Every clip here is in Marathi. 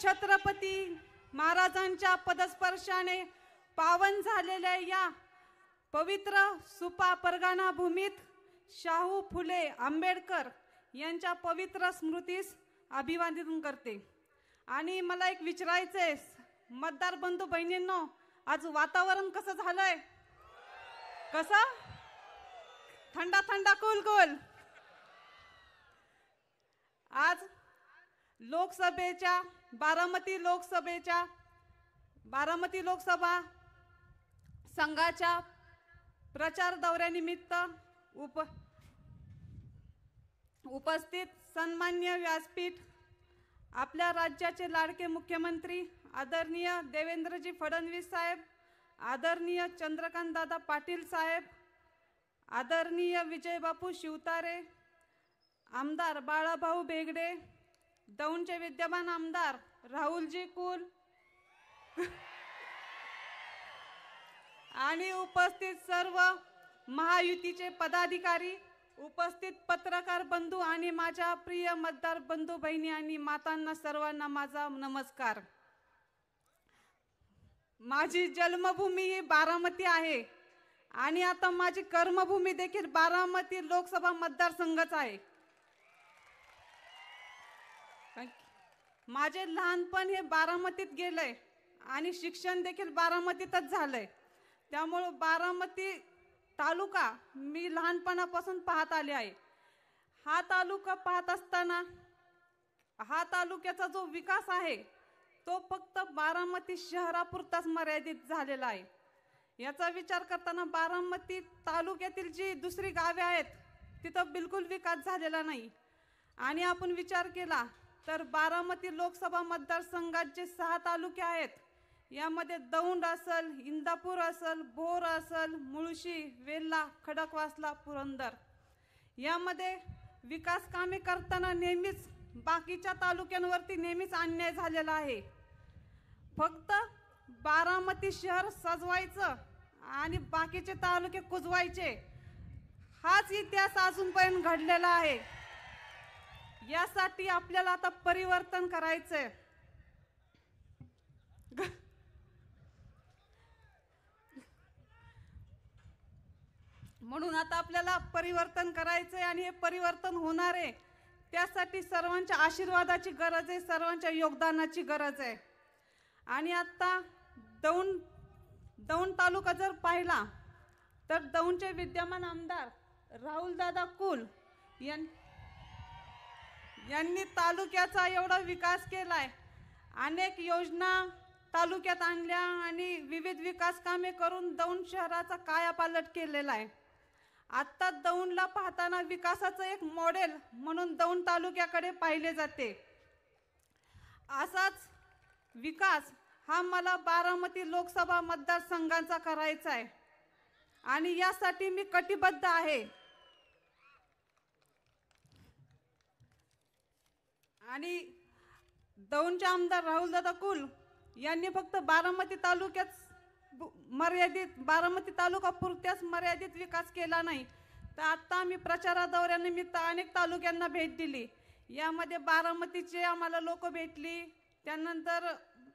छत्रपती महाराजांच्या पदस्पर्शाने पावन झालेल्या या पवित्र सुपा परगाणा भूमीत शाहू फुले आंबेडकर यांच्या पवित्र स्मृतीस अभिवादन करते. आणि मला एक विचारायचंय मतदार बंधू बहिणींनो आज वातावरण कसं झालंय? कसं? थंडा थंडा कुल कुल आज लोकसभेच्या बारामती लोकसभेच्या बारामती लोकसभा संघाच्या प्रचार दौऱ्यानिमित्त उप उपस्थित सन्मान्य व्यासपीठ आपल्या राज्याचे लाडके मुख्यमंत्री आदरणीय देवेंद्रजी फडणवीस साहेब आदरणीय चंद्रकांत दादा पाटील साहेब आदरणीय विजयबापू शिवतारे आमदार बाळाभाऊ बेगडे दौंडचे विद्यमान आमदार राहुलजी कुल. आणि उपस्थित सर्व महायुतीचे पदाधिकारी उपस्थित पत्रकार बंधू आणि माझ्या प्रिय मतदार बंधू बहिणी आणि मातांना सर्वांना माझा नमस्कार. माझी जन्मभूमी ही बारामती आहे आणि आता माझी कर्मभूमी देखील बारामती लोकसभा मतदारसंघच आहे. माझे लहानपण हे बारामतीत गेलंय आणि शिक्षण देखील बारामतीतच झालंय. त्यामुळं बारामती तालुका मी लहानपणापासून पाहत आले आहे. हा तालुका पाहत असताना हा तालुक्याचा जो विकास आहे तो फक्त बारामती शहरापुरताच मर्यादित झालेला आहे. याचा विचार करताना बारामती तालुक्यातील जी दुसरी गावे आहेत तिथं बिलकुल विकास झालेला नाही. आणि आपण विचार केला तर बारामती लोकसभा मतदारसंघात जे सहा तालुके आहेत. यामध्ये दौंड असल इंदापूर असल भोर असल मुळशी वेल्ला खडकवासला पुरंदर. यामध्ये विकास कामे करताना नेहमीच बाकीच्या तालुक्यांवरती नेहमीच अन्याय झालेला आहे. फक्त बारामती शहर सजवायचं आणि बाकीचे तालुके कुजवायचे हाच इतिहास अजूनपर्यंत घडलेला आहे. यासाठी आपल्याला आता परिवर्तन करायचंय. म्हणून आता आपल्याला परिवर्तन करायचंय आणि हे परिवर्तन होणार आहे त्यासाठी सर्वांच्या आशीर्वादाची गरज आहे सर्वांच्या योगदानाची गरज आहे. आणि आता दौंड दौंड तालुका जर पाहिला तर दौंडचे विद्यमान आमदार राहुलदादा कुल यां यांनी तालुक्याचा एवढा विकास केला आहे अनेक योजना तालुक्यात आणल्या आणि विविध विकास कामे करून दौंड शहराचा कायापालट केलेला आहे. आत्ता दौंडला पाहताना विकासाचं एक मॉडेल म्हणून दौंड तालुक्याकडे पाहिले जाते. असाच विकास हा मला बारामती लोकसभा मतदारसंघांचा करायचा आहे. आणि यासाठी मी कटिबद्ध आहे. आणि दौंडचे आमदार राहुलदादा कुल यांनी फक्त बारामती तालुक्यात मर्यादित बारामती तालुका पुरत्याच मर्यादित विकास केला नाही. तर आत्ता आम्ही प्रचारा दौऱ्यानिमित्त अनेक तालुक्यांना भेट दिली. यामध्ये बारामतीचे आम्हाला लोक भेटली त्यानंतर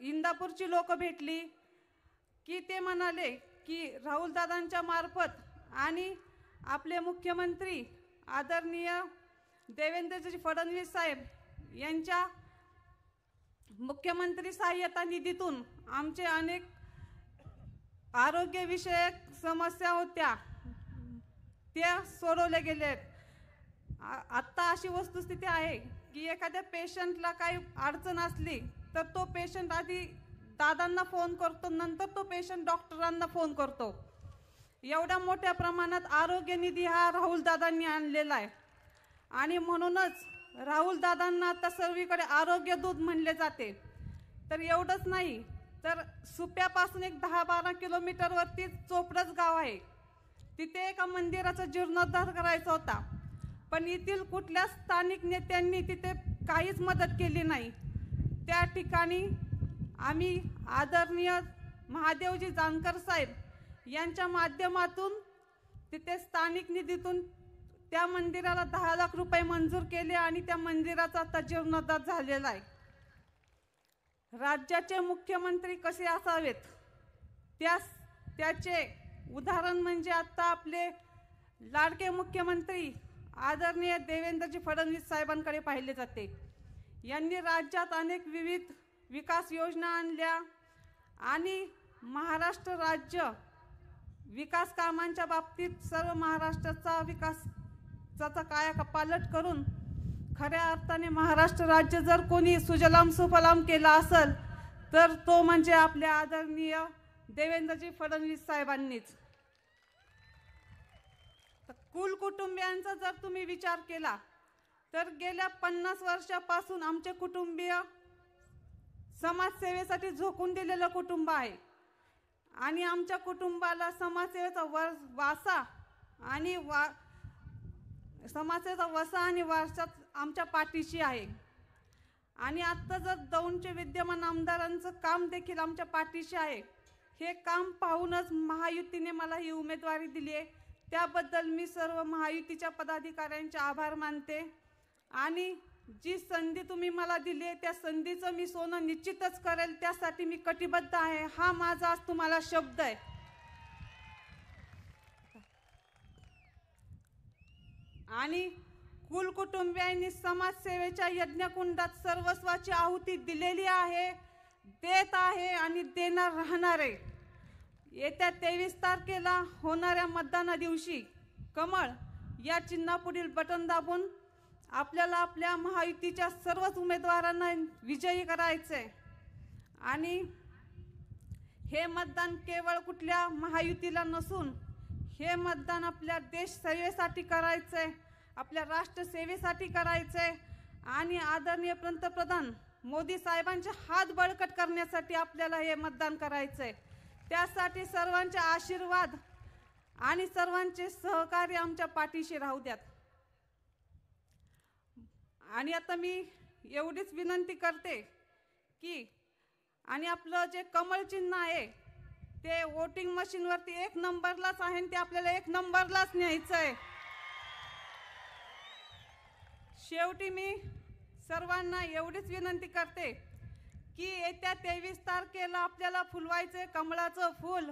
इंदापूरची लोक भेटली की ते म्हणाले की राहुलदादांच्या मार्फत आणि आपले मुख्यमंत्री आदरणीय देवेंद्रजी फडणवीस साहेब यांच्या मुख्यमंत्री सहाय्यता निधीतून आमचे अनेक आरोग्यविषयक समस्या होत्या. त्या सोडवल्या गेल्या आहेत. आत्ता अशी वस्तुस्थिती आहे की एखाद्या पेशंटला काही अडचण असली तर तो पेशंट आधी दादांना फोन करतो नंतर तो पेशंट डॉक्टरांना फोन करतो. एवढ्या मोठ्या प्रमाणात आरोग्य निधी हा राहुल दादांनी आणलेला आहे. आणि म्हणूनच राहुल दादांना आता सर्वीकडे आरोग्य दूध म्हणले जाते. तर एवढंच नाही तर सुप्यापासून एक दहा बारा किलोमीटरवरती चोपडच गाव आहे. तिथे एका मंदिराचा जीर्णोद्धार करायचा होता. पण येथील कुठल्या स्थानिक नेत्यांनी तिथे काहीच मदत केली नाही. त्या ठिकाणी आम्ही आदरणीय महादेवजी जानकर साहेब यांच्या माध्यमातून तिथे स्थानिक निधीतून त्या मंदिराला दहा लाख रुपये मंजूर केले आणि त्या मंदिराचा आता जीर्णोद्धार झालेला आहे. राज्याचे मुख्यमंत्री कसे असावेत? त्यास त्याचे उदाहरण म्हणजे आत्ता आपले लाडके मुख्यमंत्री आदरणीय देवेंद्रजी फडणवीस साहेबांकडे पाहिले जाते. यांनी राज्यात अनेक विविध विकास योजना आणल्या आणि महाराष्ट्र राज्य विकास कामांच्या बाबतीत सर्व महाराष्ट्राचा विकास त्याचा काया पालट करून खऱ्या अर्थाने महाराष्ट्र राज्य जर कोणी सुजलाम सुफलाम केला असेल तर तो म्हणजे आपल्या आदरणीय देवेंद्रजी फडणवीस साहेबांनीच. कुल कुटुंबियांचा जर तुम्ही विचार केला तर गेल्या पन्नास वर्षापासून आमचे कुटुंबीय समाजसेवेसाठी झोकून दिलेलं कुटुंब आहे. आणि आमच्या कुटुंबाला समाजसेवेचा वर वासा आणि वा समाजाचा वसा आणि वारसाच आमच्या पाठीशी आहे. आणि आत्ता जर दौंडचे विद्यमान आमदारांचं काम देखील आमच्या पाठीशी आहे. हे काम पाहूनच महायुतीने मला ही उमेदवारी दिली आहे. त्याबद्दल मी सर्व महायुतीच्या पदाधिकाऱ्यांचे आभार मानते. आणि जी संधी तुम्ही मला दिली आहे त्या संधीचं मी सोनं निश्चितच करेल त्यासाठी मी कटिबद्ध आहे. हा माझा आज तुम्हाला शब्द आहे. आणि कुलकुटुंबियांनी समाजसेवेच्या यज्ञकुंडात सर्वस्वाची आहुती दिलेली आहे देत आहे आणि देणार राहणार आहे. येत्या तेवीस तारखेला होणाऱ्या मतदाना दिवशी कमळ या चिन्हापुढील बटन दाबून आपल्याला आपल्या महायुतीच्या सर्वच उमेदवारांना विजयी करायचे आणि हे मतदान केवळ कुठल्या महायुतीला नसून हे मतदान आपल्या देश सेवेसाठी करायचंय आपल्या राष्ट्र सेवेसाठी करायचंय. आणि आदरणीय पंतप्रधान मोदी साहेबांचे हात बळकट करण्यासाठी आपल्याला हे मतदान करायचंय. त्यासाठी सर्वांचे आशीर्वाद आणि सर्वांचे सहकार्य आमच्या पाठीशी राहू द्यात. आणि आता मी एवढीच विनंती करते की आणि आपलं जे कमळ चिन्ह आहे ते वोटिंग मशीनवरती एक नंबरलाच आहे आणि ते आपल्याला एक नंबरलाच न्यायचं आहे शेवटी मी सर्वांना एवढीच विनंती करते की येत्या तेवीस तारखेला आपल्याला फुलवायचे कमळाचं फूल.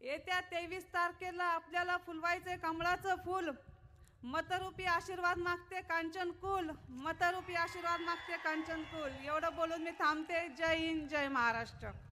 येत्या तेवीस तारखेला आपल्याला फुलवायचे कमळाचं फूल. मतरूपी आशीर्वाद मागते कांचन कुल. मतरूपी आशीर्वाद मागते कांचन कुल. एवढं बोलून मी थांबते. जय हिंद जय महाराष्ट्र.